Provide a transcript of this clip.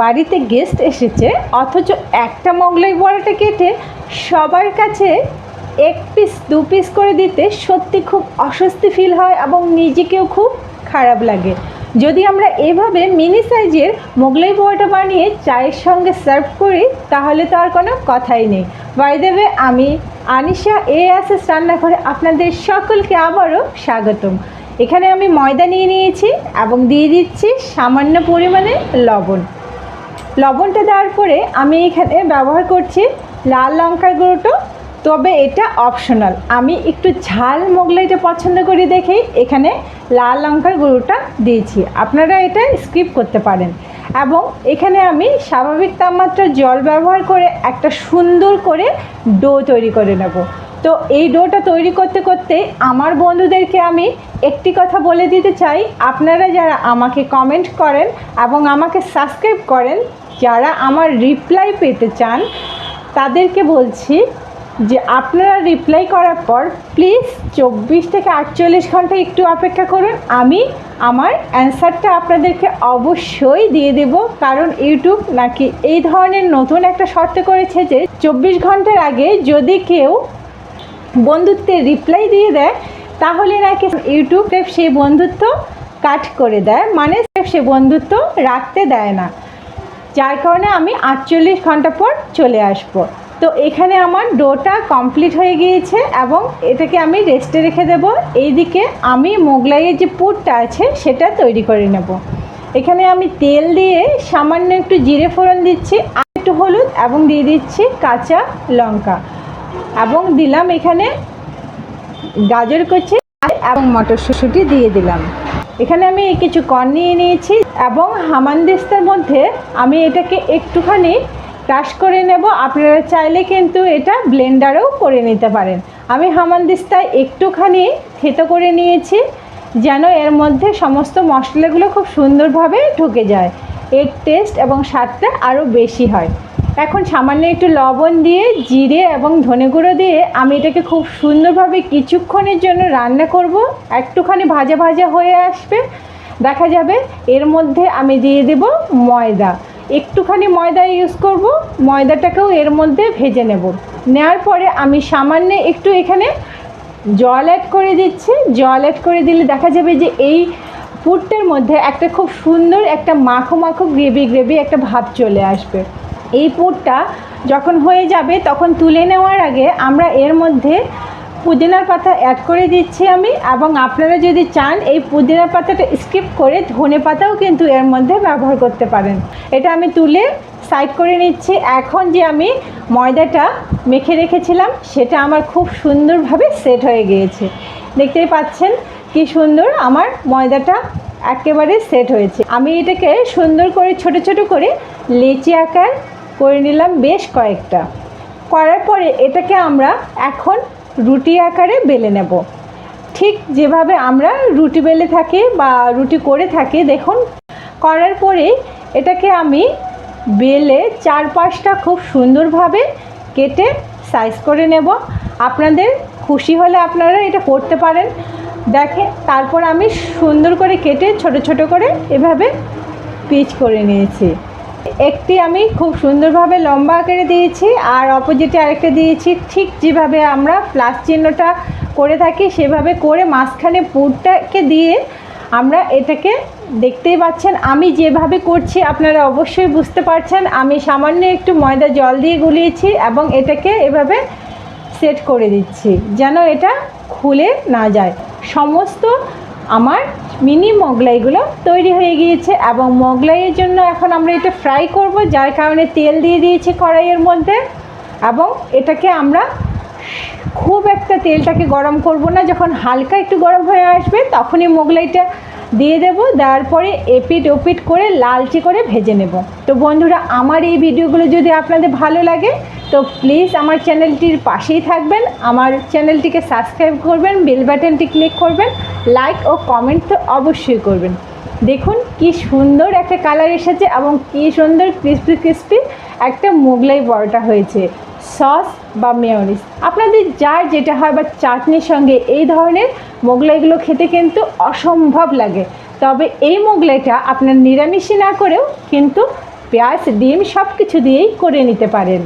বাড়িতে গেস্ট এসেছে, অথচ একটা মোগলাই বড়াটা কেটে সবার কাছে এক পিস দু পিস করে দিতে সত্যি খুব অস্বস্তি ফিল হয় এবং নিজেকেও খুব খারাপ লাগে। যদি আমরা এভাবে মিনি সাইজের মোগলাই বড়াটা বানিয়ে চায়ের সঙ্গে সার্ভ করি, তাহলে তো আর কোনো কথাই নেই। বাই দেবে আমি আনিশা এ এস রান্নাঘরে আপনাদের সকলকে আবারও স্বাগতম। এখানে আমি ময়দা নিয়ে নিয়েছি এবং দিয়ে দিচ্ছি সামান্য পরিমাণে লবণ। লবণটা দেওয়ার পরে আমি এখানে ব্যবহার করছি লাল লঙ্কার গুঁড়োটো। তবে এটা অপশনাল আমি একটু ঝাল মোগলাইটা পছন্দ করি দেখেই এখানে লাল লঙ্কার গুঁড়োটা দিয়েছি। আপনারা এটা স্কিপ করতে পারেন। এবং এখানে আমি স্বাভাবিক তাপমাত্রার জল ব্যবহার করে একটা সুন্দর করে ডো তৈরি করে নেব। তো এই ডোটা তৈরি করতে করতে আমার বন্ধুদেরকে আমি একটি কথা বলে দিতে চাই। আপনারা যারা আমাকে কমেন্ট করেন এবং আমাকে সাবস্ক্রাইব করেন, যারা আমার রিপ্লাই পেতে চান, তাদেরকে বলছি যে আপনারা রিপ্লাই করার পর প্লিজ চব্বিশ থেকে আটচল্লিশ ঘণ্টা একটু অপেক্ষা করুন। আমি আমার অ্যান্সারটা আপনাদেরকে অবশ্যই দিয়ে দেব। কারণ ইউটিউব নাকি এই ধরনের নতুন একটা শর্ত করেছে যে চব্বিশ ঘণ্টার আগে যদি কেউ বন্ধুত্বের রিপ্লাই দিয়ে দেয়, তাহলে নাকি ইউটিউবে সেই বন্ধুত্ব কাট করে দেয়। মানে সে বন্ধুত্ব রাখতে দেয় না। যার কারণে আমি আটচল্লিশ ঘণ্টা পর চলে আসব। তো এখানে আমার ডোটা কমপ্লিট হয়ে গিয়েছে এবং এটাকে আমি রেস্টে রেখে দেব। এইদিকে আমি মোগলাইয়ের যে পুরটা আছে, সেটা তৈরি করে নেব। এখানে আমি তেল দিয়ে সামান্য একটু জিরে ফোড়ন দিচ্ছি, আর একটু হলুদ এবং দিয়ে দিচ্ছি কাঁচা লঙ্কা। এবং দিলাম এখানে গাজর কুচি এবং মটরশুঁটি দিয়ে দিলাম। এখানে আমি কিছু কর্ন নিয়ে নিয়েছি এবং হামানদিস্তার মধ্যে আমি এটাকে একটুখানি ক্রাশ করে নেব। আপনারা চাইলে কিন্তু এটা ব্লেন্ডারেও করে নিতে পারেন। আমি হামানদিস্তায় একটুখানি থেতো করে নিয়েছি যেন এর মধ্যে সমস্ত মশলাগুলো খুব সুন্দরভাবে ঢুকে যায়। এর টেস্ট এবং স্বাদটা আরও বেশি হয়। এখন সামান্য একটু লবণ দিয়ে, জিরে এবং ধনে গুঁড়ো দিয়ে আমি এটাকে খুব সুন্দরভাবে কিছুক্ষণের জন্য রান্না করব। একটুখানি ভাজা ভাজা হয়ে আসবে। দেখা যাবে এর মধ্যে আমি দিয়ে দেব ময়দা। একটুখানি ময়দা ইউজ করব, ময়দাটাকেও এর মধ্যে ভেজে নেব। নেওয়ার পরে আমি সামান্য একটু এখানে জল অ্যাড করে দিচ্ছি। জল অ্যাড করে দিলে দেখা যাবে যে এই পুরটার মধ্যে একটা খুব সুন্দর একটা মাখো মাখো গ্রেভি গ্রেভি একটা ভাব চলে আসবে। পুরটা যখন হয়ে যাবে, তখন তুলে নেওয়ার আগে আমরা এর মধ্যে পুদিনার পাতা অ্যাড করে দিচ্ছি আমি, এবং আপনারা যদি চান, এই পুদিনার পাতাটা স্কিপ করে ধনে পাতাও কিন্তু এর মধ্যে ব্যবহার করতে পারেন। এটা আমি তুলে সাইড করে নিচ্ছি। এখন যে আমি ময়দাটা মেখে রেখেছিলাম, সেটা আমার খুব সুন্দরভাবে সেট হয়ে গিয়েছে। দেখতেই পাচ্ছেন কি সুন্দর আমার ময়দাটা একেবারে সেট হয়েছে। আমি এটাকে সুন্দর করে, ছোট ছোট করে লেচি আকার করে নিলাম বেশ কয়েকটা। করার পরে এটাকে আমরা এখন রুটি আকারে বেলে নেব। ঠিক যেভাবে আমরা রুটি বেলে থাকি বা রুটি করে থাকি, দেখুন, করার পরে এটাকে আমি বেলে চার পাঁচটা খুব সুন্দরভাবে কেটে সাইজ করে নেব। আপনাদের খুশি হলে আপনারা এটা করতে পারেন। দেখে তারপর আমি সুন্দর করে কেটে ছোট ছোট করে এভাবে পিচ করে নিয়েছি। একটি আমি খুব সুন্দরভাবে লম্বা আকারে দিয়েছি, আর অপোজিটে আরেকটা দিয়েছি। ঠিক যেভাবে আমরা প্লাস চিহ্নটা করে থাকি, সেভাবে করে মাঝখানে পুরটাকে দিয়ে আমরা এটাকে দেখতেই পাচ্ছেন। আমি যেভাবে করছি, আপনারা অবশ্যই বুঝতে পারছেন। আমি সামান্য একটু ময়দা জল দিয়ে গুলিয়েছি এবং এটাকে এভাবে সেট করে দিচ্ছি, যেন এটা খুলে না যায়। সমস্ত আমার মিনি মোগলাইগুলো তৈরি হয়ে গিয়েছে এবং মোগলাইয়ের জন্য এখন আমরা এটা ফ্রাই করব, যার কারণে তেল দিয়ে দিয়েছি কড়াইয়ের মধ্যে এবং এটাকে আমরা খুব একটা তেলটাকে গরম করব না। যখন হালকা একটু গরম হয়ে আসবে, তখনই মোগলাইটা দিয়ে দেব, দেওয়ার পরে এপিট ওপিট করে লালচে করে ভেজে নেব। তো বন্ধুরা, আমার এই ভিডিওগুলো যদি আপনাদের ভালো লাগে, তো প্লিজ আমার চ্যানেলটির পাশেই থাকবেন, আমার চ্যানেলটিকে সাবস্ক্রাইব করবেন বেল বাটনটি ক্লিক করবেন লাইক ও কমেন্ট তো অবশ্যই করবেন। দেখুন কি সুন্দর একটা কালার এসেছে এবং কি সুন্দর ক্রিস্পি ক্রিস্পি একটা মোগলাই বড়টা হয়েছে। সস বা মেয়নিস আপনাদের যার যেটা হয় বা চাটনির সঙ্গে এই ধরনের মোগলাইগুলো খেতে কিন্তু অসম্ভব লাগে। তবে এই মোগলাইটা আপনার নিরামিষই না করেও কিন্তু পেঁয়াজ, ডিম সব কিছু দিয়েই করে নিতে পারেন।